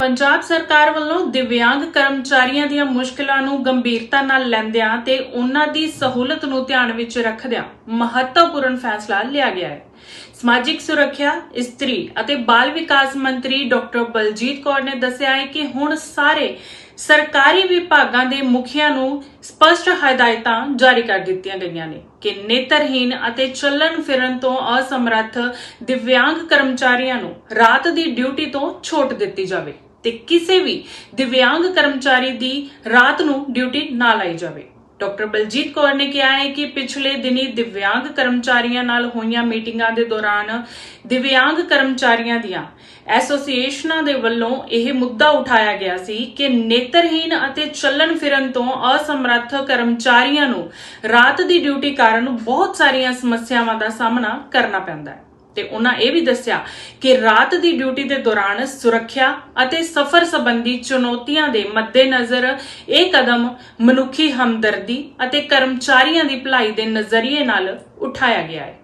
ਪੰਜਾਬ ਸਰਕਾਰ ਵੱਲੋਂ ਦਿਵਿਆਂਗ ਕਰਮਚਾਰੀਆਂ ਦੀਆਂ ਮੁਸ਼ਕਲਾਂ ਨੂੰ ਗੰਭੀਰਤਾ ਨਾਲ ਲੈਂਦਿਆਂ ਤੇ ਉਹਨਾਂ ਦੀ ਸਹੂਲਤ ਨੂੰ ਧਿਆਨ ਵਿੱਚ ਰੱਖਦਿਆਂ ਮਹੱਤਵਪੂਰਨ ਫੈਸਲਾ ਲਿਆ ਗਿਆ ਹੈ। ਸਮਾਜਿਕ ਸੁਰੱਖਿਆ, ਇਸਤਰੀ ਅਤੇ ਬਾਲ ਵਿਕਾਸ ਮੰਤਰੀ ਡਾਕਟਰ ਬਲਜੀਤ ਕੌਰ ਨੇ ਦੱਸਿਆ ਹੈ ਕਿ ਹੁਣ ਸਾਰੇ ਸਰਕਾਰੀ ਵਿਭਾਗਾਂ ਦੇ ਮੁਖੀਆਂ ਨੂੰ ਸਪਸ਼ਟ ਹਦਾਇਤਾਂ ਜਾਰੀ ਕਰ ਦਿੱਤੀਆਂ ਗਈਆਂ ਨੇ ਕਿ ਨੇਤਰਹੀਨ ਅਤੇ ਚੱਲਣ ਫਿਰਨ ਤੋਂ ਅਸਮਰੱਥ ਦਿਵਿਆਂਗ ਕਰਮਚਾਰੀਆਂ ਨੂੰ ਰਾਤ ਦੀ ਡਿਊਟੀ ਤੋਂ ਛੋਟ ਦਿੱਤੀ ਜਾਵੇ ਤੇ ਕਿਸੇ ਵੀ ਦਿਵਿਆਂਗ ਕਰਮਚਾਰੀ ਦੀ ਰਾਤ ਨੂੰ ਡਿਊਟੀ ਨਾ ਲਾਈ ਜਾਵੇ। ਡਾਕਟਰ ਬਲਜੀਤ ਕੌਰ ਨੇ ਕਿਹਾ ਹੈ ਕਿ ਪਿਛਲੇ ਦਿਨੀ ਦਿਵਿਆਂਗ ਕਰਮਚਾਰੀਆਂ ਨਾਲ ਹੋਈਆਂ ਮੀਟਿੰਗਾਂ ਦੇ ਦੌਰਾਨ ਦਿਵਿਆਂਗ ਕਰਮਚਾਰੀਆਂ ਦੀਆਂ ਐਸੋਸੀਏਸ਼ਨਾਂ ਦੇ ਵੱਲੋਂ ਇਹ ਮੁੱਦਾ ਉਠਾਇਆ ਗਿਆ ਸੀ ਕਿ ਨੇਤਰਹੀਨ ਅਤੇ ਚੱਲਣ ਫਿਰਨ ਤੋਂ ਅਸਮਰੱਥ ਕਰਮਚਾਰੀਆਂ ਨੂੰ ਰਾਤ ਦੀ ਡਿਊਟੀ ਕਾਰਨ ਬਹੁਤ ਸਾਰੀਆਂ ਸਮੱਸਿਆਵਾਂ ਦਾ ਸਾਹਮਣਾ ਕਰਨਾ ਪੈਂਦਾ ਹੈ। ਤੇ ਉਹਨਾਂ ਇਹ ਵੀ ਦੱਸਿਆ ਕਿ ਰਾਤ ਦੀ ਡਿਊਟੀ ਦੇ ਦੌਰਾਨ ਸੁਰੱਖਿਆ ਅਤੇ ਸਫ਼ਰ ਸੰਬੰਧੀ ਚੁਣੌਤੀਆਂ ਦੇ ਮੱਦੇਨਜ਼ਰ ਇਹ ਕਦਮ ਮਨੁੱਖੀ ਹਮਦਰਦੀ ਅਤੇ ਕਰਮਚਾਰੀਆਂ ਦੀ ਭਲਾਈ ਦੇ ਨਜ਼ਰੀਏ ਨਾਲ ਉਠਾਇਆ ਗਿਆ ਹੈ।